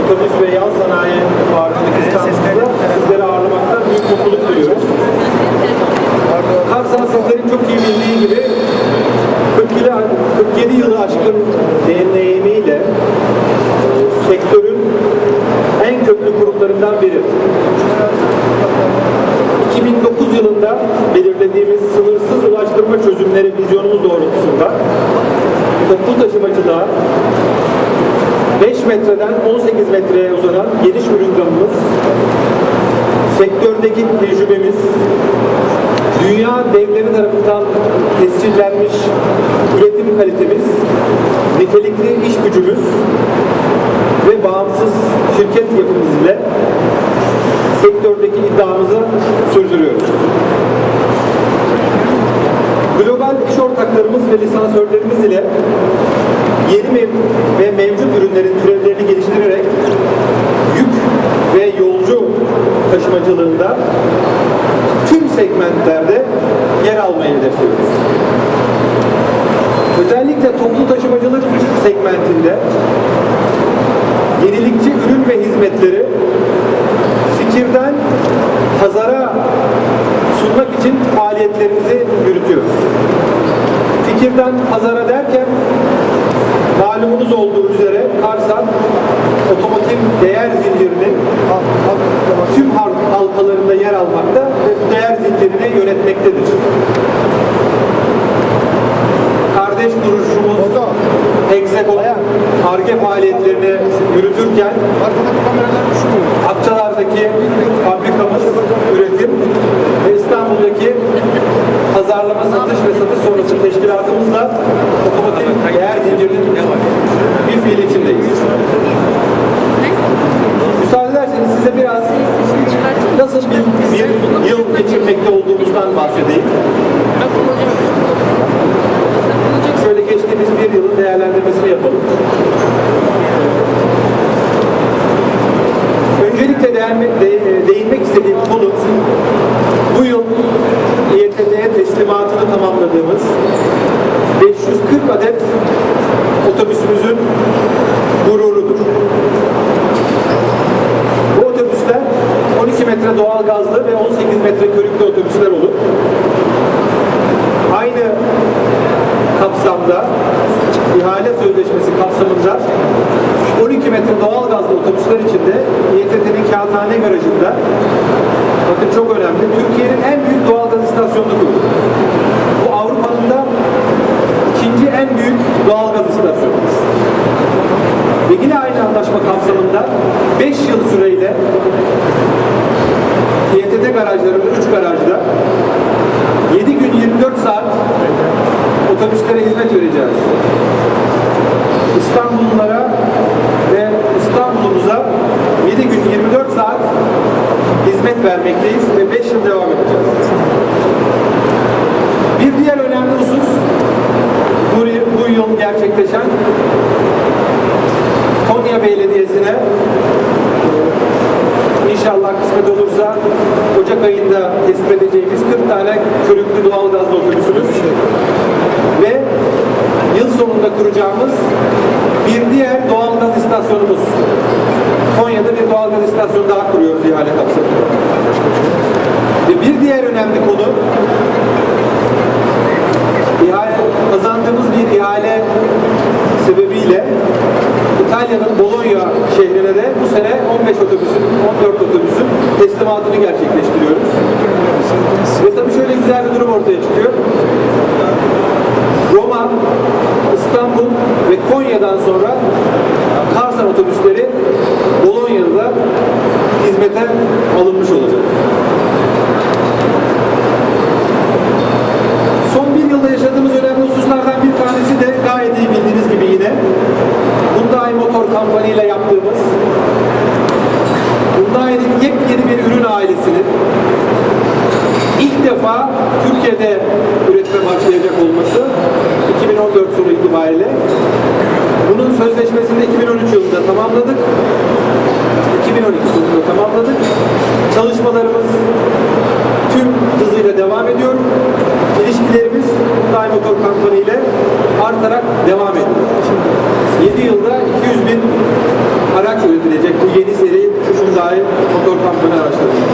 otobüs ve yan sanayi fuarındaki standımızda sizleri ağırlamaktan büyük mutluluk duyuyoruz. Karsan sizlerin çok iyi bildiği gibi 47, 47 yılı aşkın deneyimiyle e, sektörün en köklü kurumlarından biri. 2009 yılında belirlediğimiz sınırsız ulaştırma çözümleri vizyonumuz doğrultusunda toplu taşımacılığa 5 metreden 18 metreye uzanan geniş ürün gamımız, sektördeki tecrübemiz, dünya devleri tarafından tescillenmiş üretim kalitemiz, nitelikli iş gücümüz. Ve bağımsız şirket yapımız ile sektördeki iddiamızı sürdürüyoruz. Global iş ortaklarımız ve lisansörlerimiz ile yeni mev- ve mevcut ürünlerin türevlerini geliştirerek yük ve yolcu taşımacılığında tüm segmentlerde yer almayı hedefliyoruz. Özellikle toplu taşımacılık segmentinde yenilikçi ürün ve hizmetleri fikirden pazara sunmak için faaliyetlerimizi yürütüyoruz. Fikirden pazara derken malumunuz olduğu üzere Karsan otomotiv değer zincirinin tüm halkalarında yer almakta ve bu değer zincirini yönetmektedir. Kardeş duruşumuz Hexagon ARGE faaliyetlerini yürütürken Akçalar'daki fabrikamız üretim ve İstanbul'daki pazarlama, satış ve satış sonrası teşkilatımızla otomotiv değer zincirinin bir fiil içindeyiz. Müsaade ederseniz size biraz nasıl bir, bir yıl olduğumuzdan bahsedeyim. Şöyle geçtiğimiz bir yılın değerlendirmesini yapalım. Öncelikle de- değinmek istediğim konu bu yıl İETT'ye teslimatını tamamladığımız 540 adet otobüsümüzün gururudur. Bu otobüsler 12 metre doğal gazlı ve 18 metre körüklü otobüsler olur. Aynı kapsamda ihale sözleşmesi kapsamında 12 metre doğal gazlı otobüsler içinde İETT'nin Kağıthane garajında bakın çok önemli Türkiye'nin en büyük doğal gaz istasyonunu kurdu. Bu Avrupa'nın da ikinci en büyük doğal gaz istasyonumuz. Ve yine aynı anlaşma kapsamında 5 yıl süreyle İETT garajlarında 3 garajda 7 gün 24 saat otobüslere hizmet vereceğiz. İstanbullulara ve İstanbul'umuza 7 gün 24 saat hizmet vermekteyiz ve 5 yıl devam edeceğiz. Bir diğer önemli husus bu, bu yıl gerçekleşen Ocak ayında teslim edeceğimiz 40 tane körüklü doğal gazlı otobüsümüz ve yıl sonunda kuracağımız bir diğer doğal gaz istasyonumuz. Konya'da bir doğal gaz istasyonu daha kuruyoruz ihale kapsamında. Ve bir diğer önemli konu ihale, kazandığımız bir ihale sebebiyle İtalya'nın Bologna şehrine de bu sene 15 otobüsün, 14 otobüsün teslimatını gerçekleştiriyoruz. Ve tabii şöyle güzel bir durum ortaya çıkıyor. Roma, İstanbul ve Konya'dan sonra Karsan otobüsleri Bologna'da hizmete alınmış olacak. Son bir yılda yaşadığımız önemli hususlardan bir tanesi de gayet iyi bildiğiniz gibi yine Hyundai Motor Company ile yaptığımız Hyundai'nin yepyeni bir ürün ailesinin ilk defa Türkiye'de üretime başlayacak olması 2014 sonu itibariyle bunun sözleşmesini 2013 yılında tamamladık. 2012 sonunda tamamladık. Çalışmalarımız tüm hızıyla devam ediyor. İlişkilerimiz Hyundai Motor Company ile artarak devam ediyor. 7 yılda 200 bin araç üretilecek bu yeni seri Hyundai motor kampını araçlarında.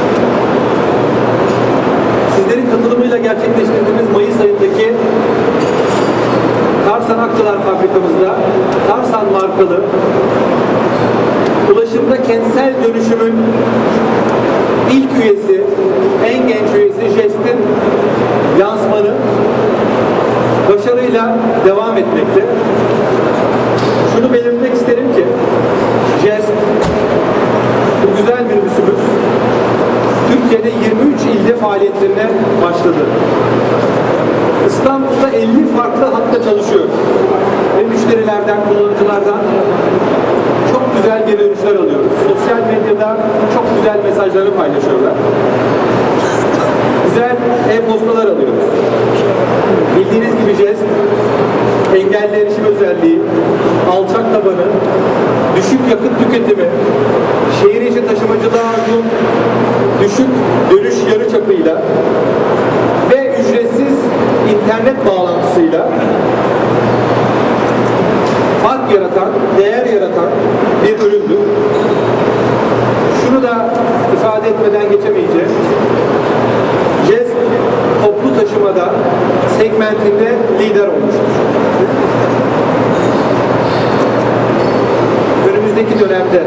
Sizlerin katılımıyla gerçekleştirdiğimiz Mayıs ayındaki Tarsan Akçalar fabrikamızda Tarsan markalı ulaşımda kentsel dönüşümün ilk üyesi, en genç üyesi JEST'in lansmanı başarıyla devam etmekte. Şunu belirtmek farklı hatta çalışıyor. Ve müşterilerden, kullanıcılardan çok güzel geri dönüşler alıyoruz. Sosyal medyada çok güzel mesajları paylaşıyorlar. Güzel e-postalar alıyoruz. Bildiğiniz gibi jest, engelli erişim özelliği, alçak tabanı, düşük yakıt tüketimi, şehir içi taşımacılığa uygun düşük dönüş yarı çapıyla internet bağlantısıyla fark yaratan, değer yaratan bir üründür. Şunu da ifade etmeden geçemeyeceğim. Jest toplu taşımada segmentinde lider olmuştur. Önümüzdeki dönemde